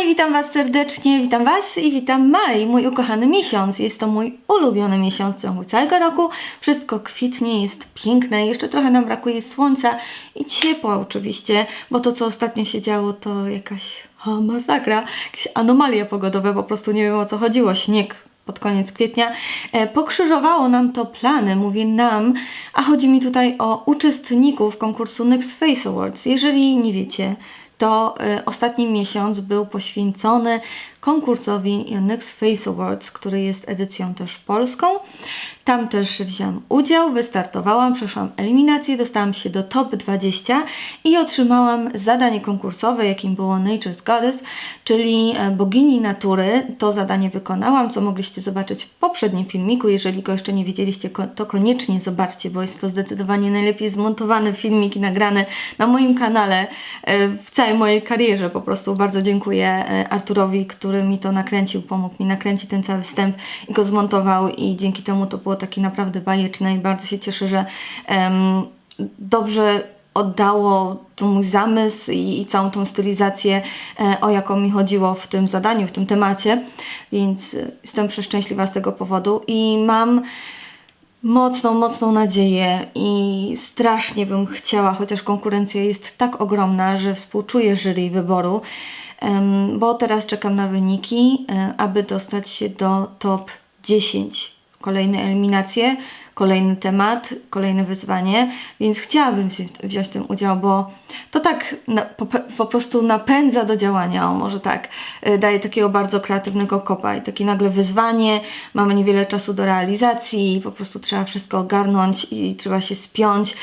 kochani, witam Was serdecznie, witam Was i witam maj, mój ukochany miesiąc. Jest to mój ulubiony miesiąc w ciągu całego roku. Wszystko kwitnie, jest piękne, jeszcze trochę nam brakuje słońca i ciepła oczywiście, bo to co ostatnio się działo to jakaś o, masakra, jakaś anomalia pogodowa, po prostu nie wiem o co chodziło, śnieg pod koniec kwietnia, e, pokrzyżowało nam to plany, mówię nam, a chodzi mi tutaj o uczestników konkursu Next Face Awards. Jeżeli nie wiecie, to e, ostatni miesiąc był poświęcony konkursowi Next Face Awards, który jest edycją też polską. Tam też wziąłem udział, wystartowałam, przeszłam eliminację, dostałam się do top 20 i otrzymałam zadanie konkursowe, jakim było Nature's Goddess, czyli e, bogini natury. To zadanie wykonałam, co mogliście zobaczyć w poprzednim filmiku. Jeżeli go jeszcze nie widzieliście, to koniecznie zobaczcie, bo jest to zdecydowanie najlepiej zmontowany filmik i nagrany na moim kanale e, w całej mojej karierze. Po prostu bardzo dziękuję e, Arturowi, który mi to nakręcił, pomógł mi nakręcić ten cały wstęp i go zmontował i dzięki temu to było takie naprawdę bajeczne i bardzo się cieszę, że em, dobrze oddało to mój zamysł i, i całą tą stylizację, e, o jaką mi chodziło w tym zadaniu, w tym temacie, więc e, jestem przeszczęśliwa z tego powodu i mam mocną, mocną nadzieję i strasznie bym chciała, chociaż konkurencja jest tak ogromna, że współczuję jury wyboru, bo teraz czekam na wyniki, e, aby dostać się do top 10. Kolejne eliminacje, kolejny temat, kolejne wyzwanie, więc chciałabym wzi- wziąć w tym udział, bo to tak na, po, po prostu napędza do działania, o może tak, e, daje takiego bardzo kreatywnego kopa i takie nagle wyzwanie, mamy niewiele czasu do realizacji i po prostu trzeba wszystko ogarnąć i trzeba się spiąć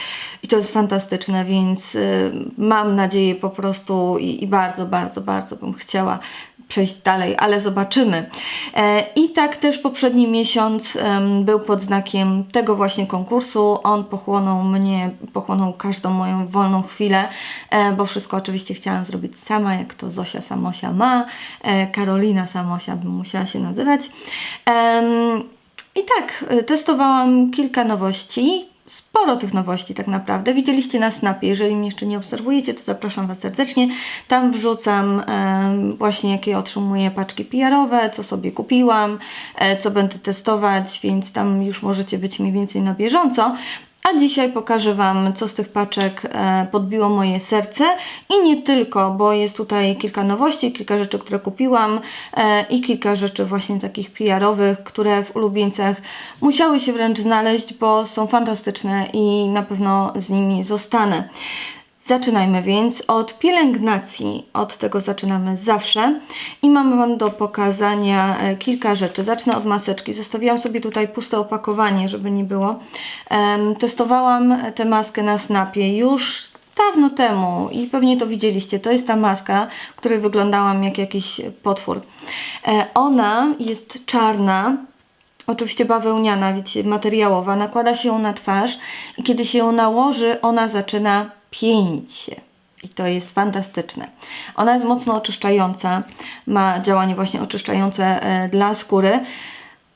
i to jest fantastyczne, więc y, mam nadzieję po prostu i, i bardzo, bardzo, bardzo bym chciała przejść dalej, ale zobaczymy. E, I tak też poprzedni miesiąc był pod znakiem tego właśnie konkursu. On pochłonął mnie, pochłonął każdą moją wolną chwilę, e, bo wszystko oczywiście chciałam zrobić sama, jak to Zosia Samosia ma, e, Karolina Samosia bym musiała się nazywać. I tak, testowałam kilka nowości. Sporo tych nowości tak naprawdę. Widzieliście na Snapie. Jeżeli mnie jeszcze nie obserwujecie, to zapraszam Was serdecznie. Tam wrzucam em, właśnie jakie otrzymuję paczki PR-owe, co sobie kupiłam, e, co będę testować, więc tam już możecie być mniej więcej na bieżąco. A dzisiaj pokażę Wam, co z tych paczek e, podbiło moje serce i nie tylko, bo jest tutaj kilka nowości, kilka rzeczy, które kupiłam e, i kilka rzeczy właśnie takich PR-owych, które w ulubieńcach musiały się wręcz znaleźć, bo są fantastyczne i na pewno z nimi zostanę. Zaczynajmy więc od pielęgnacji. Od tego zaczynamy zawsze. I mam Wam do pokazania e, kilka rzeczy. Zacznę od maseczki. Zostawiłam sobie tutaj puste opakowanie, żeby nie było. Testowałam tę maskę na Snapie już dawno temu i pewnie to widzieliście. To jest ta maska, w której wyglądałam jak jakiś potwór. E, ona jest czarna, Oczywiście bawełniana, wiecie, materiałowa, nakłada się ją na twarz i kiedy się ją nałoży, ona zaczyna się. I to jest fantastyczne. Ona jest mocno oczyszczająca, ma działanie właśnie oczyszczające e, dla skóry.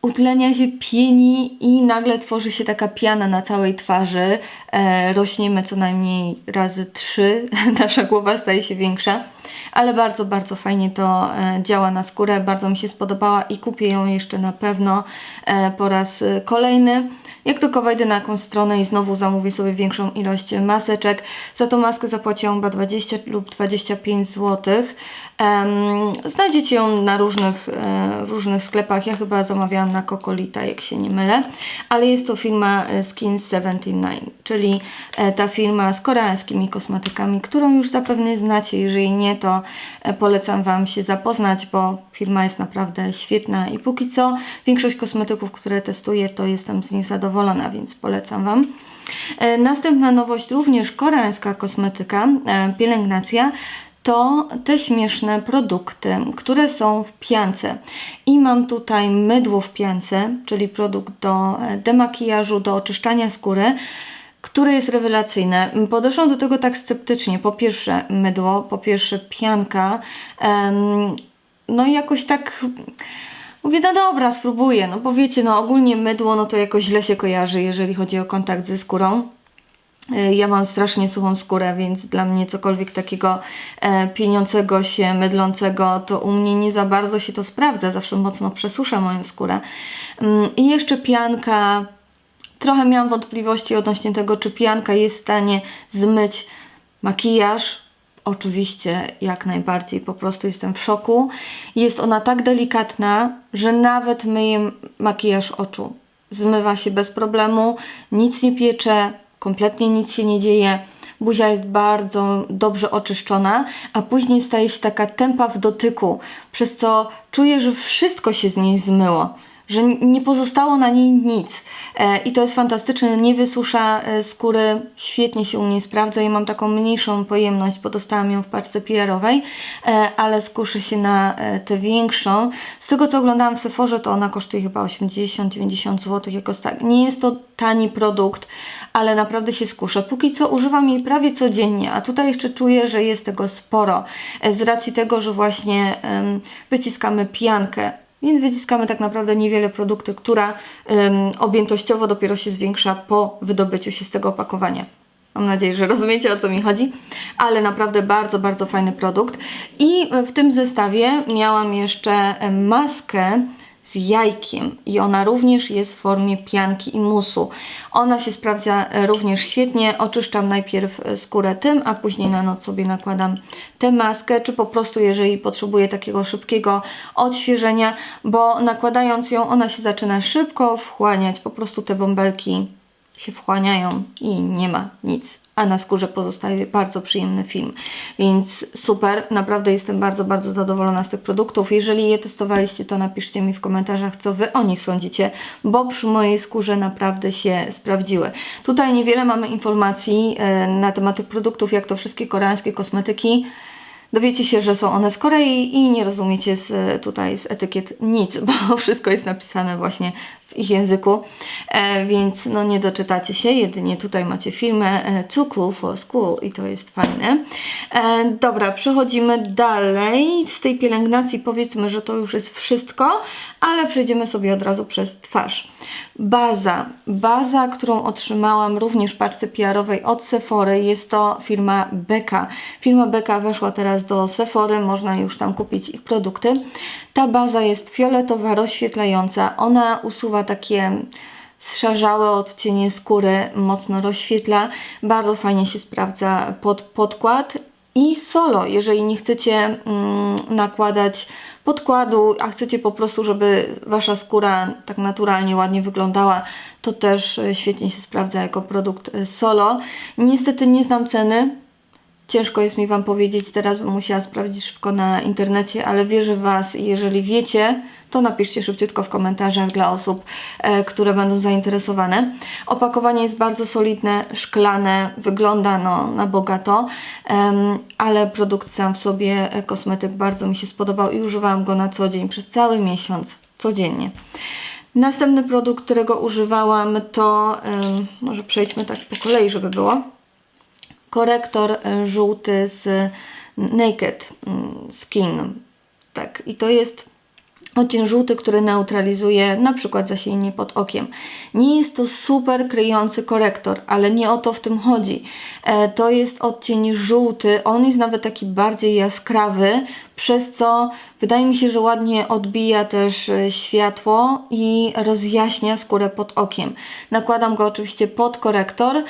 Utlenia się pieni i nagle tworzy się taka piana na całej twarzy. E, rośniemy co najmniej razy trzy, nasza głowa staje się większa, ale bardzo, bardzo fajnie to e, działa na skórę. Bardzo mi się spodobała i kupię ją jeszcze na pewno e, po raz e, kolejny. Jak tylko wejdę na jakąś stronę i znowu zamówię sobie większą ilość maseczek, za tą maskę zapłaciłam chyba 20 lub 25 zł. znajdziecie ją na różnych, w różnych sklepach. Ja chyba zamawiałam na Kokolita, jak się nie mylę. Ale jest to firma Skins 79, czyli ta firma z koreańskimi kosmetykami, którą już zapewne znacie. Jeżeli nie, to e, polecam Wam się zapoznać, bo firma jest naprawdę świetna i póki co większość kosmetyków, które testuję, to jestem z nich zadowolona, więc polecam Wam. E, Następna nowość, również koreańska kosmetyka, e, pielęgnacja, to te śmieszne produkty, które są w piance. I mam tutaj mydło w piance, czyli produkt do demakijażu, do oczyszczania skóry które jest rewelacyjne. Podeszłam do tego tak sceptycznie. Po pierwsze mydło, po pierwsze pianka. em, no i jakoś tak mówię, no dobra, spróbuję. No bo no ogólnie mydło, no to jakoś źle się kojarzy, jeżeli chodzi o kontakt ze skórą. E, Ja mam strasznie suchą skórę, więc dla mnie cokolwiek takiego e, pieniącego się, mydlącego, to u mnie nie za bardzo się to sprawdza. Zawsze mocno przesusza moją skórę. Mm, I jeszcze pianka. Trochę miałam wątpliwości odnośnie tego, czy pianka jest w stanie zmyć makijaż. Oczywiście, jak najbardziej, po prostu jestem w szoku. Jest ona tak delikatna, że nawet myję makijaż oczu. Zmywa się bez problemu, nic nie piecze, kompletnie nic się nie dzieje. Buzia jest bardzo dobrze oczyszczona, a później staje się taka tempa w dotyku, przez co czuję, że wszystko się z niej zmyło że nie pozostało na niej nic. E, I to jest fantastyczne, nie wysusza e, skóry, świetnie się u mnie sprawdza. Ja mam taką mniejszą pojemność, bo dostałam ją w paczce PR-owej, e, ale skuszę się na tę większą. Z tego co oglądałam w Sephorze, to ona kosztuje chyba 80-90 zł. Jakoś tak. Nie jest to tani produkt, ale naprawdę się skuszę. Póki co używam jej prawie codziennie, a tutaj jeszcze czuję, że jest tego sporo. Z racji tego, że właśnie wyciskamy piankę więc wyciskamy tak naprawdę niewiele produktu, która objętościowo dopiero się zwiększa po wydobyciu się z tego opakowania. Mam nadzieję, że rozumiecie o co mi chodzi, ale naprawdę bardzo, bardzo fajny produkt. I w tym zestawie miałam jeszcze maskę z jajkiem i ona również jest w formie pianki i musu. Ona się sprawdza e, również świetnie. Oczyszczam najpierw e, skórę tym, a później na noc sobie nakładam tę maskę, czy po prostu jeżeli potrzebuję takiego szybkiego odświeżenia, bo nakładając ją ona się zaczyna szybko wchłaniać, po prostu te bąbelki się wchłaniają i nie ma nic, a na skórze pozostaje bardzo przyjemny film. Więc super, naprawdę jestem bardzo, bardzo zadowolona z tych produktów. Jeżeli je testowaliście, to napiszcie mi w komentarzach, co Wy o nich sądzicie, bo przy mojej skórze naprawdę się sprawdziły. Tutaj niewiele mamy informacji e, na temat tych produktów, jak to wszystkie koreańskie kosmetyki dowiecie się, że są one z Korei i nie rozumiecie z, tutaj z etykiet nic, bo wszystko jest napisane właśnie w ich języku, e, więc no nie doczytacie się, jedynie tutaj macie filmę e, Too Cool for School i to jest fajne. E, dobra, przechodzimy dalej. Z tej pielęgnacji powiedzmy, że to już jest wszystko, ale przejdziemy sobie od razu przez twarz. Baza. Baza, którą otrzymałam również w paczce PR-owej od Sephory, jest to firma Beka. Firma Beka weszła teraz do Sephory, można już tam kupić ich produkty. Ta baza jest fioletowa, rozświetlająca. Ona usuwa takie zszarzałe odcienie skóry, mocno rozświetla. Bardzo fajnie się sprawdza pod podkład i solo, jeżeli nie chcecie mm, nakładać podkładu, a chcecie po prostu, żeby wasza skóra tak naturalnie, ładnie wyglądała, to też e, świetnie się sprawdza jako produkt e, solo. Niestety nie znam ceny, Ciężko jest mi Wam powiedzieć teraz, bym musiała sprawdzić szybko na internecie, ale wierzę w Was i jeżeli wiecie, to napiszcie szybciutko w komentarzach dla osób, e, które będą zainteresowane. Opakowanie jest bardzo solidne, szklane, wygląda no, na bogato, ale produkt sam w sobie, e, kosmetyk bardzo mi się spodobał i używałam go na co dzień, przez cały miesiąc, codziennie. Następny produkt, którego używałam to, może przejdźmy tak po kolei, żeby było korektor e, żółty z Naked mm, Skin. Tak, i to jest odcień żółty, który neutralizuje na przykład zasięgnięcie pod okiem. Nie jest to super kryjący korektor, ale nie o to w tym chodzi. E, to jest odcień żółty, on jest nawet taki bardziej jaskrawy, przez co wydaje mi się, że ładnie odbija też e, światło i rozjaśnia skórę pod okiem. Nakładam go oczywiście pod korektor, e,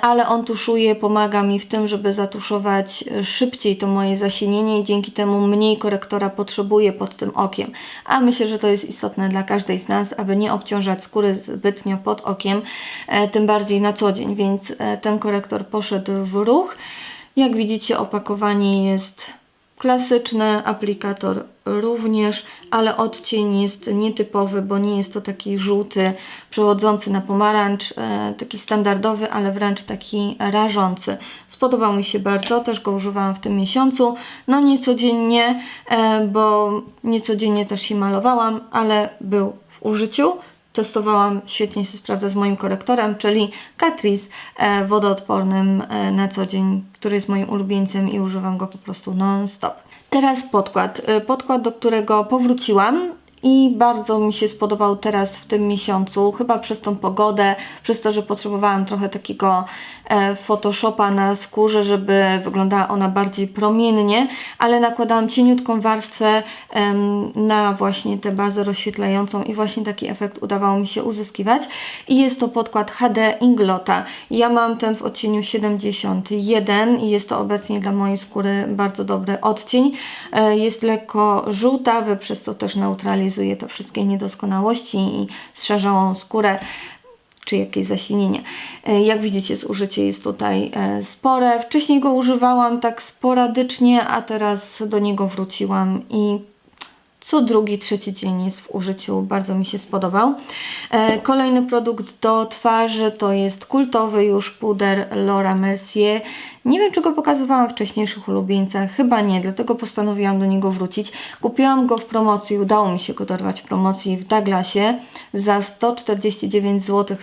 ale on tuszuje, pomaga mi w tym, żeby zatuszować e, szybciej to moje zasienienie i dzięki temu mniej korektora potrzebuję pod tym okiem. A myślę, że to jest istotne dla każdej z nas, aby nie obciążać skóry zbytnio pod okiem, tym bardziej na co dzień, więc ten korektor poszedł w ruch. Jak widzicie, opakowanie jest klasyczne, aplikator również, ale odcień jest nietypowy, bo nie jest to taki żółty, przechodzący na pomarańcz, e, taki standardowy, ale wręcz taki rażący. Spodobał mi się bardzo, też go używałam w tym miesiącu. No nie codziennie, e, bo nie codziennie też się malowałam, ale był w użyciu. Testowałam, świetnie się sprawdza z moim korektorem, czyli Catrice e, wodoodpornym e, na co dzień, który jest moim ulubieńcem i używam go po prostu non-stop. Teraz podkład. E, Podkład, do którego powróciłam i bardzo mi się spodobał teraz w tym miesiącu, chyba przez tą pogodę, przez to, że potrzebowałam trochę takiego e, Photoshopa na skórze, żeby wyglądała ona bardziej promiennie, ale nakładałam cieniutką warstwę em, na właśnie tę bazę rozświetlającą i właśnie taki efekt udawało mi się uzyskiwać. I jest to podkład HD Inglota. Ja mam ten w odcieniu 71 i jest to obecnie dla mojej skóry bardzo dobry odcień. E, Jest lekko żółtawy, przez co też neutralizuje te wszystkie niedoskonałości i strzeżałą skórę czy jakieś zasilnienie. E, Jak widzicie, zużycie jest tutaj e, spore. Wcześniej go używałam tak sporadycznie, a teraz do niego wróciłam i co drugi, trzeci dzień jest w użyciu. Bardzo mi się spodobał. E, Kolejny produkt do twarzy to jest kultowy już puder Laura Mercier. Nie wiem, czy go pokazywałam w wcześniejszych ulubieńcach. Chyba nie, dlatego postanowiłam do niego wrócić. Kupiłam go w promocji, udało mi się go dorwać w promocji w Douglasie za 149 zł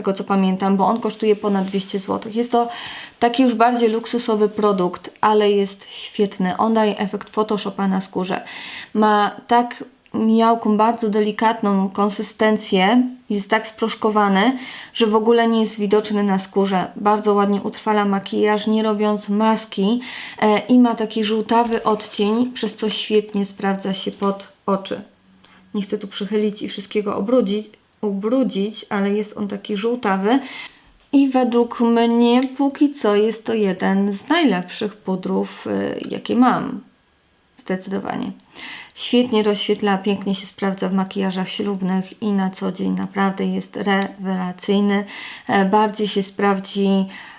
tego co pamiętam, bo on kosztuje ponad 200 zł. Jest to taki już bardziej luksusowy produkt, ale jest świetny. On daje efekt Photoshopa na skórze. Ma tak miałką, bardzo delikatną konsystencję, jest tak sproszkowany, że w ogóle nie jest widoczny na skórze. Bardzo ładnie utrwala makijaż, nie robiąc maski e, i ma taki żółtawy odcień, przez co świetnie sprawdza się pod oczy. Nie chcę tu przychylić i wszystkiego obrudzić, ubrudzić, ale jest on taki żółtawy. I według mnie póki co jest to jeden z najlepszych pudrów, y, jakie mam. Zdecydowanie. Świetnie rozświetla, pięknie się sprawdza w makijażach ślubnych i na co dzień naprawdę jest rewelacyjny. E, Bardziej się sprawdzi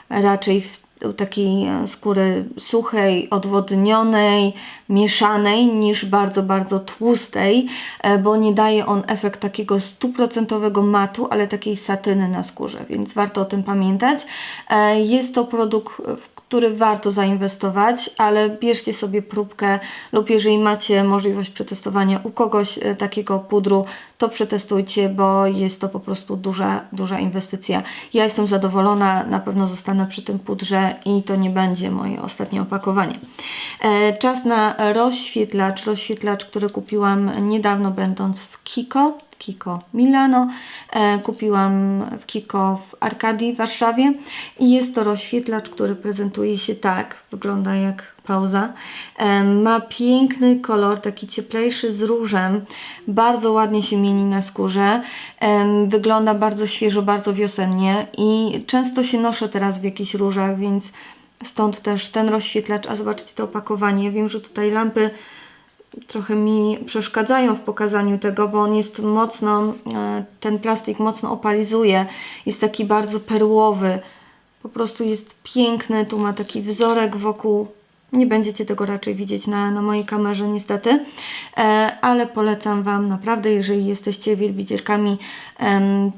raczej w takiej e, skóry suchej, odwodnionej, mieszanej niż bardzo, bardzo tłustej, e, bo nie daje on efekt takiego stuprocentowego matu, ale takiej satyny na skórze, więc warto o tym pamiętać. E, Jest to produkt, w który warto zainwestować, ale bierzcie sobie próbkę lub jeżeli macie możliwość przetestowania u kogoś takiego pudru, to przetestujcie, bo jest to po prostu duża, duża inwestycja. Ja jestem zadowolona, na pewno zostanę przy tym pudrze i to nie będzie moje ostatnie opakowanie. E, Czas na rozświetlacz, rozświetlacz, który kupiłam niedawno będąc w Kiko. Kiko Milano. E, kupiłam w Kiko w Arkadii w Warszawie i jest to rozświetlacz, który prezentuje się tak, wygląda jak pauza. Ma piękny kolor, taki cieplejszy z różem, bardzo ładnie się mieni na skórze, wygląda bardzo świeżo, bardzo wiosennie i często się noszę teraz w jakichś różach, więc stąd też ten rozświetlacz, a zobaczcie to opakowanie, wiem, że tutaj lampy trochę mi przeszkadzają w pokazaniu tego, bo on jest mocno, e, ten plastik mocno opalizuje, jest taki bardzo perłowy, po prostu jest piękny, tu ma taki wzorek wokół, nie będziecie tego raczej widzieć na, na mojej kamerze niestety, e, ale polecam Wam naprawdę, jeżeli jesteście wielbicielkami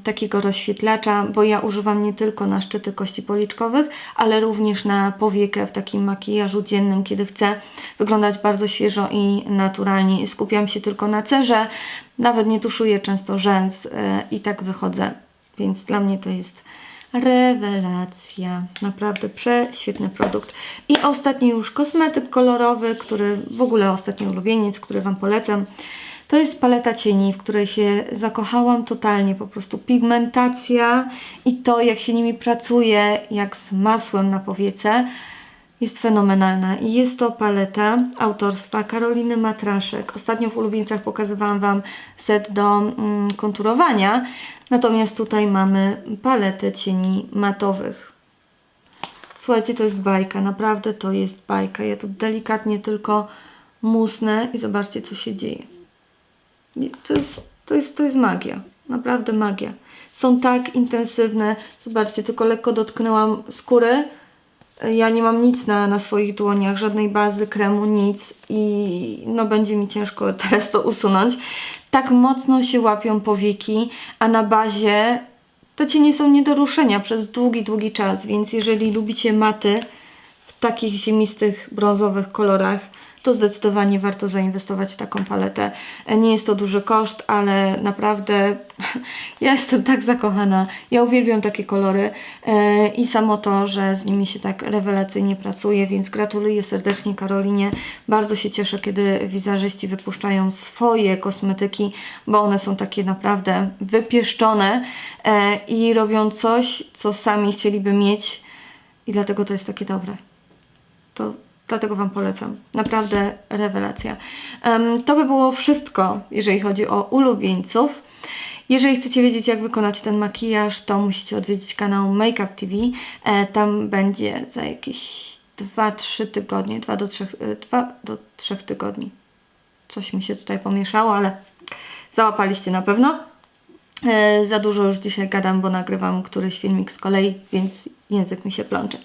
takiego rozświetlacza, bo ja używam nie tylko na szczyty kości policzkowych, ale również na powiekę w takim makijażu dziennym, kiedy chcę wyglądać bardzo świeżo i naturalnie. Skupiam się tylko na cerze, nawet nie tuszuję często rzęs e, i tak wychodzę, więc dla mnie to jest rewelacja. Naprawdę prześwietny produkt. I ostatni już kosmetyk kolorowy, który w ogóle ostatni ulubieniec, który Wam polecam. To jest paleta cieni, w której się zakochałam totalnie. Po prostu pigmentacja i to, jak się nimi pracuje, jak z masłem na powiece, jest fenomenalna. I jest to paleta autorstwa Karoliny Matraszek. Ostatnio w ulubieńcach pokazywałam Wam set do mm, konturowania. Natomiast tutaj mamy paletę cieni matowych. Słuchajcie, to jest bajka, naprawdę to jest bajka. Ja tu delikatnie tylko musnę i zobaczcie, co się dzieje. To jest, to jest, to jest magia, naprawdę magia. Są tak intensywne, zobaczcie, tylko lekko dotknęłam skóry. Ja nie mam nic na, na swoich dłoniach, żadnej bazy, kremu, nic i no będzie mi ciężko teraz to usunąć. Tak mocno się łapią powieki, a na bazie te cienie są nie do ruszenia przez długi, długi czas, więc jeżeli lubicie maty w takich ziemistych, brązowych kolorach, to zdecydowanie warto zainwestować w taką paletę. E, Nie jest to duży koszt, ale naprawdę ja jestem tak zakochana. Ja uwielbiam takie kolory e, i samo to, że z nimi się tak rewelacyjnie pracuje, więc gratuluję serdecznie Karolinie. Bardzo się cieszę, kiedy wizerzyści wypuszczają swoje kosmetyki, bo one są takie naprawdę wypieszczone e, i robią coś, co sami chcieliby mieć i dlatego to jest takie dobre. To dlatego Wam polecam. Naprawdę rewelacja. To by było wszystko, jeżeli chodzi o ulubieńców. Jeżeli chcecie wiedzieć, jak wykonać ten makijaż, to musicie odwiedzić kanał Makeup TV. E, tam będzie za jakieś 2-3 tygodnie, 2 do 3, 2 do 3 tygodni. Coś mi się tutaj pomieszało, ale załapaliście na pewno. E, za dużo już dzisiaj gadam, bo nagrywam któryś filmik z kolei, więc język mi się plącze.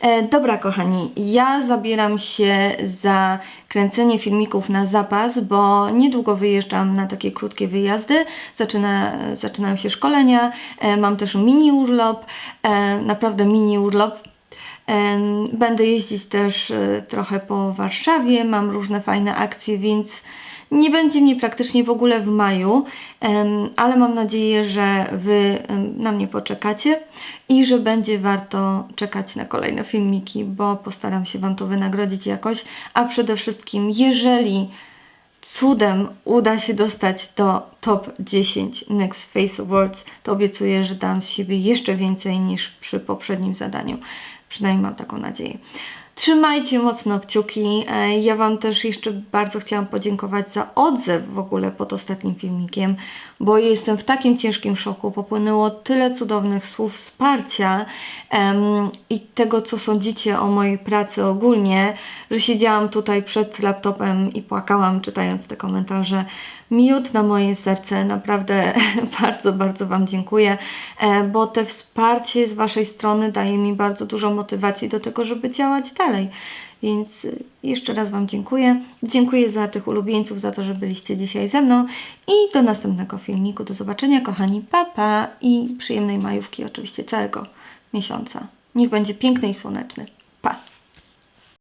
E, dobra, kochani, ja zabieram się za kręcenie filmików na zapas, bo niedługo wyjeżdżam na takie krótkie wyjazdy. Zaczyna, zaczynają się szkolenia, e, mam też mini urlop, naprawdę mini urlop. Będę jeździć też trochę po Warszawie, mam różne fajne akcje, więc nie będzie mnie praktycznie w ogóle w maju, ale mam nadzieję, że Wy na mnie poczekacie i że będzie warto czekać na kolejne filmiki, bo postaram się Wam to wynagrodzić jakoś, a przede wszystkim, jeżeli cudem uda się dostać do top 10 Next Face Awards, to obiecuję, że dam z siebie jeszcze więcej niż przy poprzednim zadaniu. Przynajmniej mam taką nadzieję. Trzymajcie mocno kciuki. E, Ja Wam też jeszcze bardzo chciałam podziękować za odzew w ogóle pod ostatnim filmikiem, bo jestem w takim ciężkim szoku. Popłynęło tyle cudownych słów wsparcia em, i tego, co sądzicie o mojej pracy ogólnie, że siedziałam tutaj przed laptopem i płakałam czytając te komentarze. Miód na moje serce, naprawdę bardzo, bardzo Wam dziękuję, e, bo te wsparcie z Waszej strony daje mi bardzo dużo motywacji do tego, żeby działać dalej. Więc y, jeszcze raz Wam dziękuję. Dziękuję za tych ulubieńców, za to, że byliście dzisiaj ze mną i do następnego filmiku. Do zobaczenia, kochani. Pa, pa i przyjemnej majówki, oczywiście całego miesiąca. Niech będzie piękny i słoneczny.